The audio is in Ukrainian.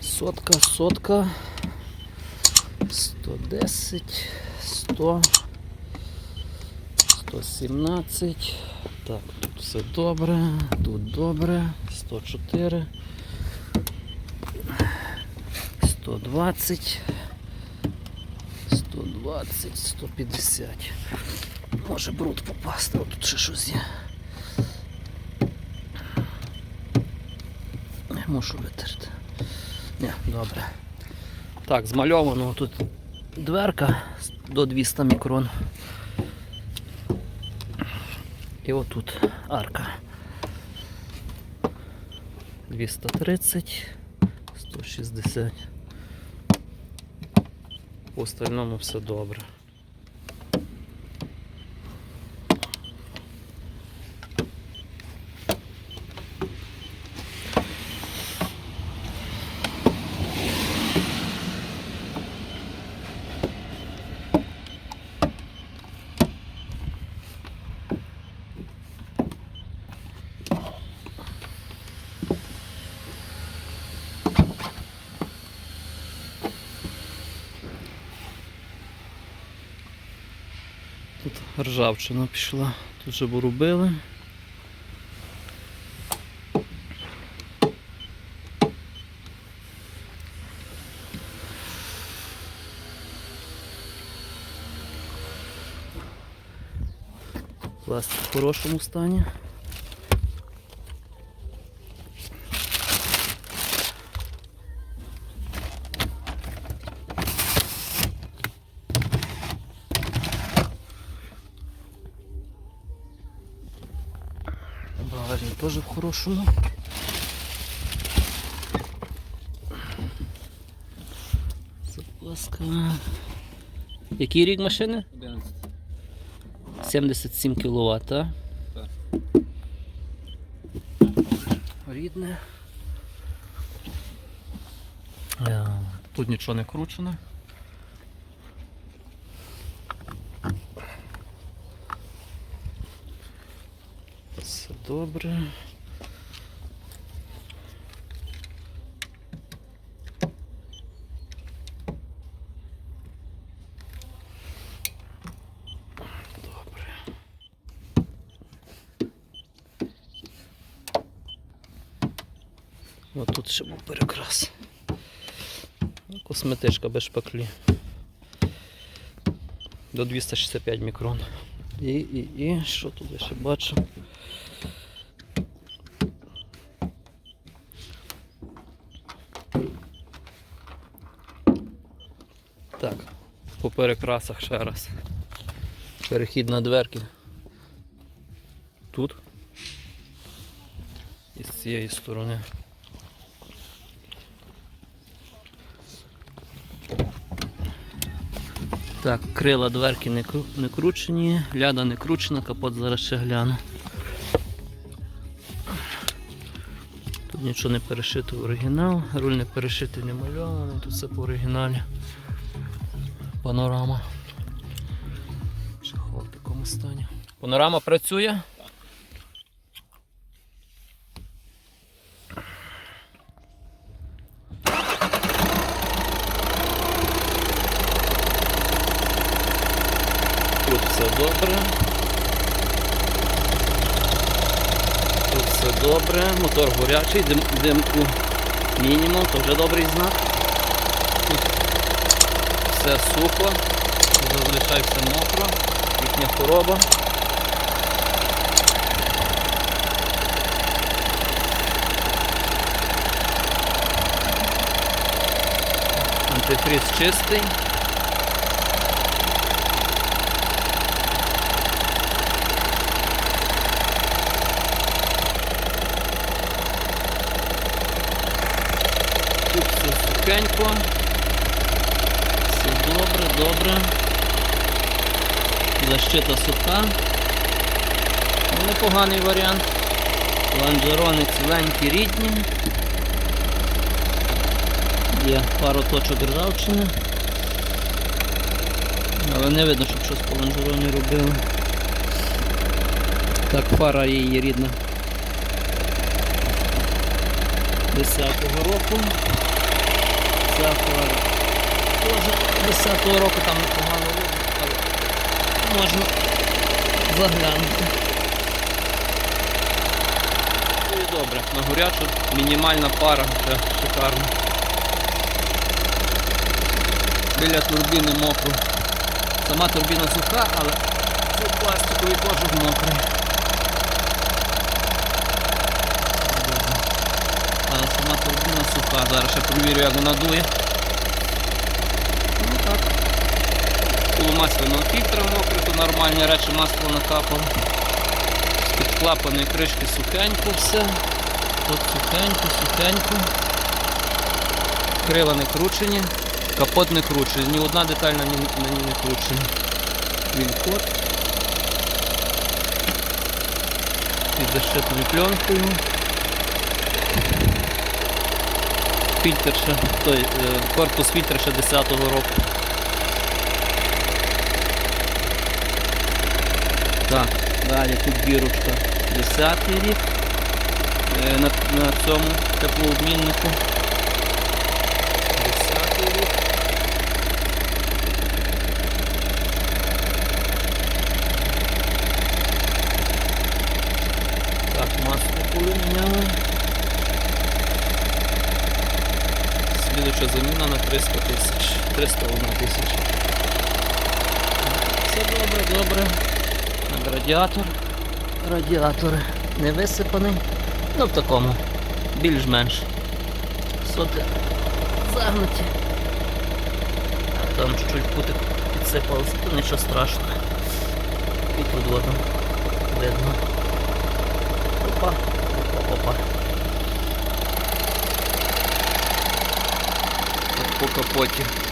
Сотка, сотка. 110, 100, 117. Так, тут все добре, тут добре. 104. 120. 120, 150. Може бруд попасти, О, тут ще щось є. Не мушу витерти. Ні, добре. Так, змальовано тут дверка до 200 мікрон. І отут арка. 230, 160. По остальному все добре. Тут ржавчина пішла, тут же робили. Пластик в хорошому стані. Теж в хорошому. Запаска. Який рік машини? 11. 77 кВт. Так. Рідне. Е, Тут нічого не кручено. Все добре. Добре. О, тут ще був перекрас. Ну, Косметичка без шпаклі. До 265 мікрон. І, і, і, що тут ще бачу? Так, по перекрасах ще раз. Перехід на дверки. Тут. І з цієї сторони. Так, крила дверки не, не кручені, ляда не кручена, капот зараз ще гляну. Тут нічого не перешито в оригінал, руль не перешитий, не мальований, тут все по оригіналі. Панорама. Чехол в такому стані. Панорама працює? Тут все добре. Тут все добре. Мотор горячий, дим, димку мінімум, то вже добрий знак. Все сухо, зазвичай все мокро, їхня хвороба. Антифриз чистий. Тут все сухенько. Добре, добре. Защита суха. Ну, Непоганий варіант. Ланжерони ціленькі рідні. Є пару точок ржавчини. Але не видно, щоб щось по ланжероні робили. Так, фара її рідна. 10-го року. Ця фара теж 10-го року там непогано але можна заглянути. Ну і добре, на горячу мінімальна пара, це шикарно. Біля турбіни мокро. Сама турбіна суха, але цей пластиковий кожух мокрий. Сама турбіна суха. Зараз ще провірю, як вона дує. Ну так. Коло масляного фільтра мокре, то нормальні речі масло накапало. З-під клапаної кришки сухенько все. Тут сухенько, сухенько. Крила не кручені, капот не кручений, ні одна деталь на ній, не кручена. Вільхот. Під защитною пленкою. Фільтр ще, той, е, корпус фільтр ще 10-го року. Так, далі тут бірочка 10-й рік. Е, На, на цьому теплообміннику. 10-й рік. Так, масло коли. Слідуча заміна на 300 тисяч. 301 тисяча. Все добре, добре. Радіатор. Радіатор не висипаний. Ну в такому. Більш-менш. Соти загнуті. Там чуть-чуть путик підсипався, то нічого страшного. І тут воно видно. Опа, опа, опа. По капоті.